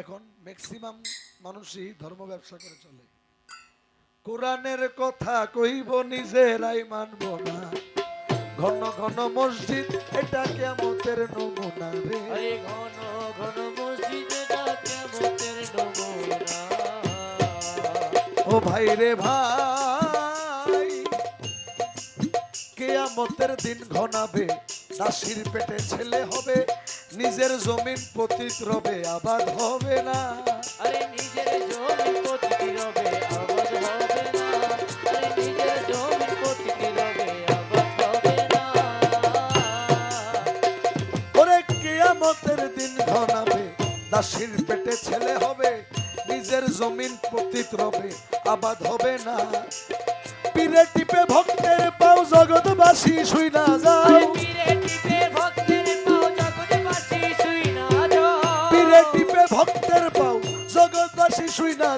এখন ম্যাক্সিমাম মানুষই ধর্ম ব্যবসা করে চলে। কোরআনের কথা কইব নিজেরাই মানব না। ঘন ঘন মসজিদ এটা কেমতের নমুনা রে। ঘন ঘন মসজিদ ও ভাই রে ভাই কেয়ামতের দিন ঘনাবে দাসির পেটে ছেলে হবে। নিজের জমিন পতিত রবে আবাদ হবে না। আরে নিজের জমি পতিতি রবে আবাদ হবে না। আরে নিজের জমি পতিতি রবে আবাদ হবে না। ওরে কেয়ামতের দিন ঘনাবে দাসির পেটে ছেলে হবে নিজের জমিন পতিত রবে আবাদ হবে না। পীরে টিপে ভক্তের পাও জগৎবাসী শুই না যাও। পীরে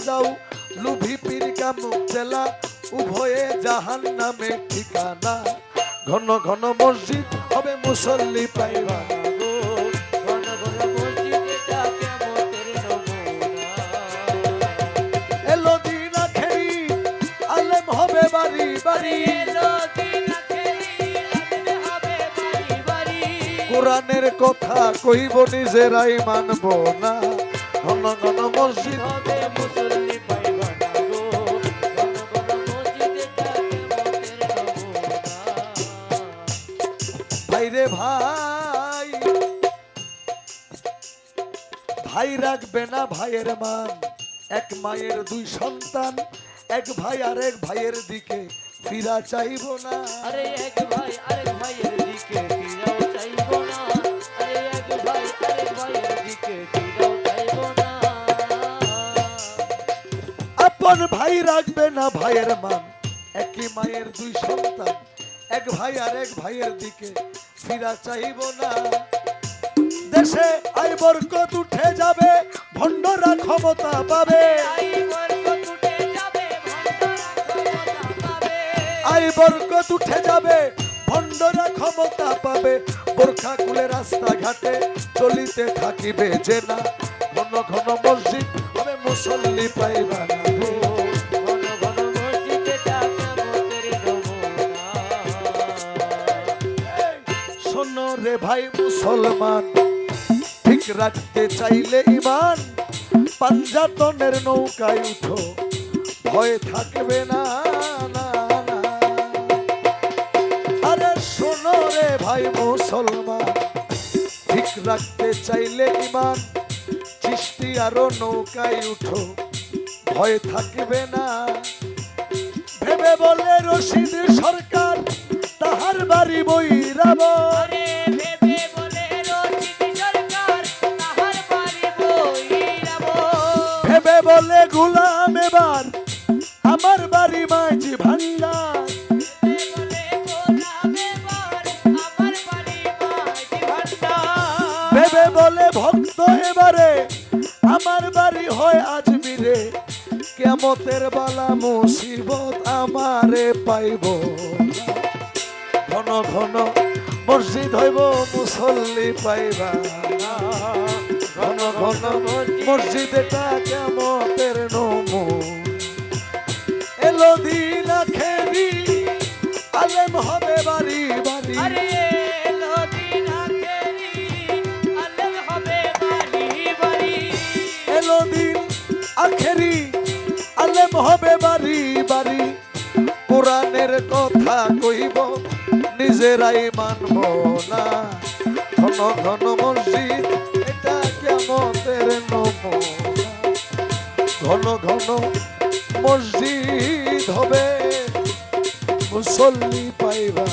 যাও লুভি পীর কামুক চেলা উভয়ে জাহান নামে ঠিকানা। ঘন ঘন মসজিদ হবে মুসল্লি পাইবা এলো দিন আখেরি, আলেম হবে বাড়ি বাড়ি। কোরআনের কথা কইব নিজেরাই মানব না। ঘন ঘন মসজিদ। হবে মুসল্লি পাইবা না গো, ঘন ঘন মসজিদেটা কেমতের নমুনা। ভাই রে ভাই ভাই রাখবে না ভাইয়ের মান। এক মায়ের দুই সন্তান এক ভাই আর এক ভাইয়ের দিকে ফিরা চাইব না। আরে এক ভাই আরেক ভাইয়ের দিকে ফিরাও চাইব না। আরে এক ভাই আপন ভাই রাখবে না ভাইয়ের মান। একই মায়ের দুই সন্তান, এক ভাই আর এক ভাইয়ের দিকে ফিরা চাইব না। দেশে আই বরকত উঠে যাবে, ভণ্ডরা ক্ষমতা পাবে। আই বরকত উঠে যাবে, ভণ্ডরা ক্ষমতা পাবে। বোরখা কুলে রাস্তা ঘাটে চলিতে থাকিবে যে না। ঘন ঘন মসজিদ মুসল্লি পাইবা রে। ভাই মুসলমান, ঠিক রাখতে চাইলে ইমান, পাঞ্জাতনের নৌকায় উঠো, ভয় থাকবে না। আরে শোনো রে ভাই মুসলমান, ঠিক রাখতে চাইলে ইমান চিষ্টি আরও নৌকায় উঠো ভয় থাকবে না। ভেবে বলে রশিদ সরকার তাহার বাড়ি বইরাব ভেবে বলে গুলাম এবার আমার বাড়ি মাঝি ভান্ডার। বলে এবার আমার বাড়ি মাঝি ভান্ডার। ভেবে বলে ভক্ত এবারে আমার বাড়ি হয় আজমিরে কেমতের বালা মুসিবত আমারে পাইব। ঘন ঘন মসজিদ হইব মুসল্লি পাইবা। ঘন ঘন মসজিদ এটা কেমতের নমু এলো দিন আখেরি নিজেরাই মানব না। ঘন ঘন মসজিদ, এটা কেমতের নমুনা। ঘন ঘন মসজিদ হবে, মুসল্লি পাইবা